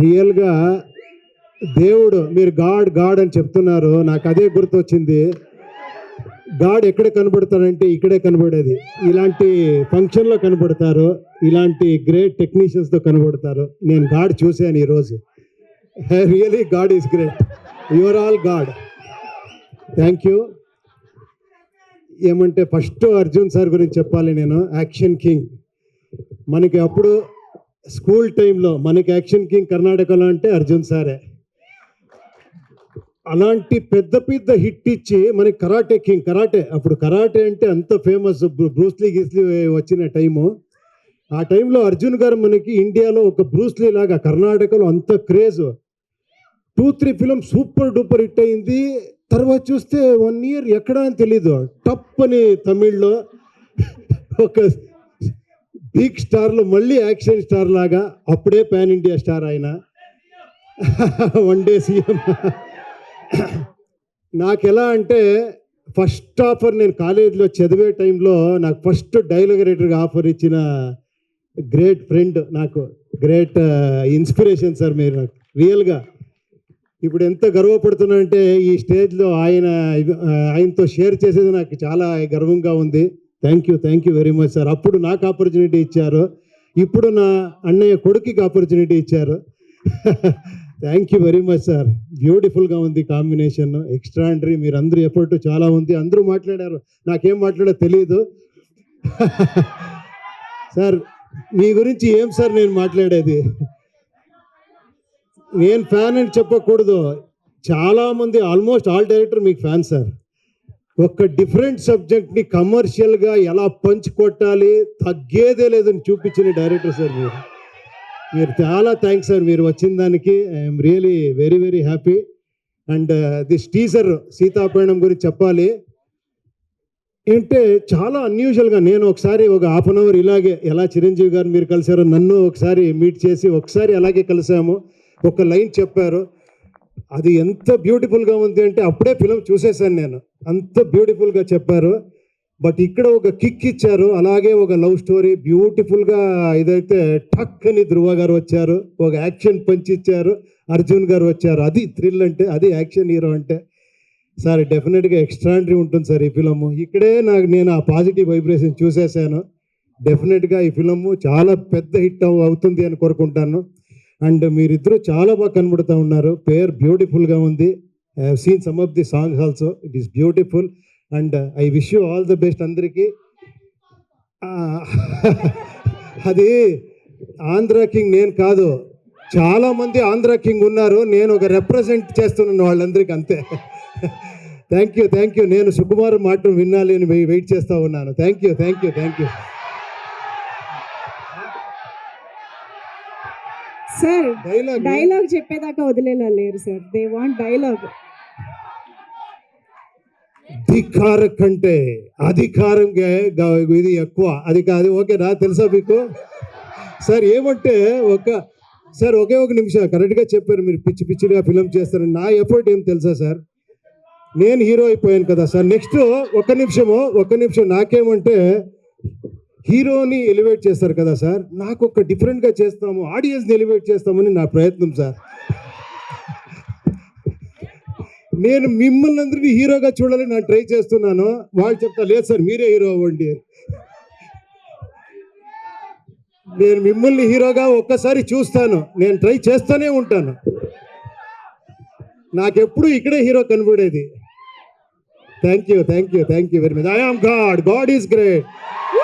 రియల్గా దేవుడు మీరు గాడ్ గాడ్ అని చెప్తున్నారు. నాకు అదే గుర్తొచ్చింది. గాడ్ ఎక్కడ కనబడతాడంటే ఇక్కడే కనబడేది. ఇలాంటి ఫంక్షన్లో కనబడతారు. ఇలాంటి గ్రేట్ టెక్నీషియన్స్తో కనబడతారు. నేను గాడ్ చూశాను ఈరోజు. Really god is great. Your all god. Thank you. ఏమంటే ఫస్ట్ అర్జున్ సార్ గురించి చెప్పాలి నేను. Action king. మనకి అప్పుడు స్కూల్ టైంలో మనకి యాక్షన్ కింగ్ కర్ణాటకలో అంటే అర్జున్ సారే. అలాంటి పెద్ద పెద్ద హిట్ ఇచ్చి మనకి కరాటే కింగ్ కరాటే అప్పుడు కరాటే అంటే అంత ఫేమస్ బ్రూస్లీ గీస్లీ వచ్చిన టైము. ఆ టైంలో అర్జున్ గారు మనకి ఇండియాలో ఒక బ్రూస్లీ లాగా కర్ణాటకలో అంత craze. Two three film super duper hit అయింది. తర్వాత చూస్తే వన్ ఇయర్ ఎక్కడ అని తెలీదు. టప్ అని తమిళ్ళో ఒక బిగ్ స్టార్లో మళ్ళీ యాక్షన్ స్టార్ లాగా అప్పుడే పాన్ ఇండియా స్టార్ ఆయన. One day CM. నాకు ఎలా అంటే ఫస్ట్ ఆఫర్ నేను కాలేజీలో చదివే టైంలో నాకు ఫస్ట్ డైలాగ్ రైటర్గా ఆఫర్ ఇచ్చిన గ్రేట్ ఫ్రెండ్ నాకు గ్రేట్ ఇన్స్పిరేషన్ సార్ మీరు నాకు రియల్గా. ఇప్పుడు ఎంత గర్వపడుతున్నానంటే ఈ స్టేజ్లో ఆయన ఆయనతో షేర్ చేసేది నాకు చాలా గర్వంగా ఉంది. Thank you thank you very much sir అప్పుడు నాకు ఆపర్చునిటీ ఇచ్చారు. ఇప్పుడు నా అన్నయ్య కొడుకుకి ఆపర్చునిటీ ఇచ్చారు. Thank you very much sir బ్యూటిఫుల్గా ఉంది కాంబినేషన్ ఎక్స్ట్రాండరీ మీరు అందరూ ఎఫర్ట్ చాలా ఉంది. అందరూ మాట్లాడారు. నాకేం మాట్లాడో తెలియదు సార్ మీ గురించి ఏం సార్ నేను మాట్లాడేది? నేను ఫ్యాన్ అని చెప్పకూడదు. చాలామంది ఆల్మోస్ట్ ఆల్ డైరెక్టర్ మీకు ఫ్యాన్ సార్ ఒక డిఫరెంట్ సబ్జెక్ట్ని కమర్షియల్గా ఎలా పంచుకొట్టాలి తగ్గేదే లేదని చూపించిన డైరెక్టర్ సార్ మీరు. మీరు చాలా థ్యాంక్స్ సార్ మీరు వచ్చిన దానికి. I'm really very very happy and this teaser Seethapayanam గురించి చెప్పాలి. అంటే చాలా అన్యూజువల్గా నేను ఒకసారి ఒక హాఫ్ అన్ అవర్ ఇలాగే ఎలా చిరంజీవి గారు మీరు కలిశారో నన్ను ఒకసారి మీట్ చేసి ఒకసారి అలాగే కలిసాము ఒక లైన్ చెప్పారు. అది ఎంత బ్యూటిఫుల్గా ఉంది అంటే అప్పుడే ఫిలం చూసేసాను నేను. అంత బ్యూటిఫుల్గా చెప్పారు. బట్ ఇక్కడ ఒక కిక్ ఇచ్చారు. అలాగే ఒక లవ్ స్టోరీ బ్యూటిఫుల్గా ఇదైతే టక్ అని ధృవ గారు వచ్చారు. ఒక యాక్షన్ పంచ్ ఇచ్చారు. అర్జున్ గారు వచ్చారు. అది థ్రిల్ అంటే అది యాక్షన్ హీరో అంటే. సార్ డెఫినెట్గా ఎక్స్ట్రాండరీ ఉంటుంది సార్ ఈ ఫిలము ఇక్కడే నాకు నేను ఆ పాజిటివ్ వైబ్రేషన్ చూసేసాను డెఫినెట్గా ఈ ఫిలము చాలా పెద్ద హిట్ అవుతుంది అని కోరుకుంటాను. అండ్ మీరిద్దరూ చాలా బాగా కనబడుతూ ఉన్నారు. పేర్ బ్యూటిఫుల్గా ఉంది. I have seen some of the songs also. It is beautiful. And I wish you all the best అందరికీ. అది ఆంధ్ర కింగ్ నేను కాదు. చాలా మంది ఆంధ్ర కింగ్ ఉన్నారు. నేను ఒక రిప్రజెంట్ చేస్తున్నాను వాళ్ళందరికీ అంతే. థ్యాంక్ యూ థ్యాంక్ యూ నేను సుకుమార్ మాట వినాలి అని వెయిట్ చేస్తూ ఉన్నాను. Thank you thank you thank you sir dialogue dialogue చెప్పేదాకా వదిలేలా లేరు సార్ దే వాంట్ డైలాగ్ అధికార కంటే అధికారం ఇది ఎక్కువ. అది కాదు ఓకేనా? తెలుసా మీకు? సార్ ఏమంటే ఒక సార్ ఒకే ఒక నిమిషం. కరెక్ట్గా చెప్పారు మీరు. పిచ్చి పిచ్చిగా ఫిలం చేస్తారు. నా ఎఫర్ట్ ఏం తెలుసా సార్ నేను హీరో అయిపోయాను కదా సార్ నెక్స్ట్ ఒక నిమిషము ఒక నిమిషం. నాకేమంటే హీరోని ఎలివేట్ చేస్తారు కదా సార్? నాకు ఒక డిఫరెంట్గా చేస్తాము ఆడియన్స్ని ఎలివేట్ చేస్తామని నా ప్రయత్నం సార్. నేను మిమ్మల్ని అందరినీ హీరోగా చూడాలని నేను ట్రై చేస్తున్నాను. వాళ్ళు చెప్తా లేదు సార్ మీరే హీరో అవ్వండి. నేను మిమ్మల్ని హీరోగా ఒక్కసారి చూస్తాను. నేను ట్రై చేస్తూనే ఉంటాను. నాకెప్పుడు ఇక్కడే హీరో కనబడేది. Thank you thank you thank you very much I am god god is great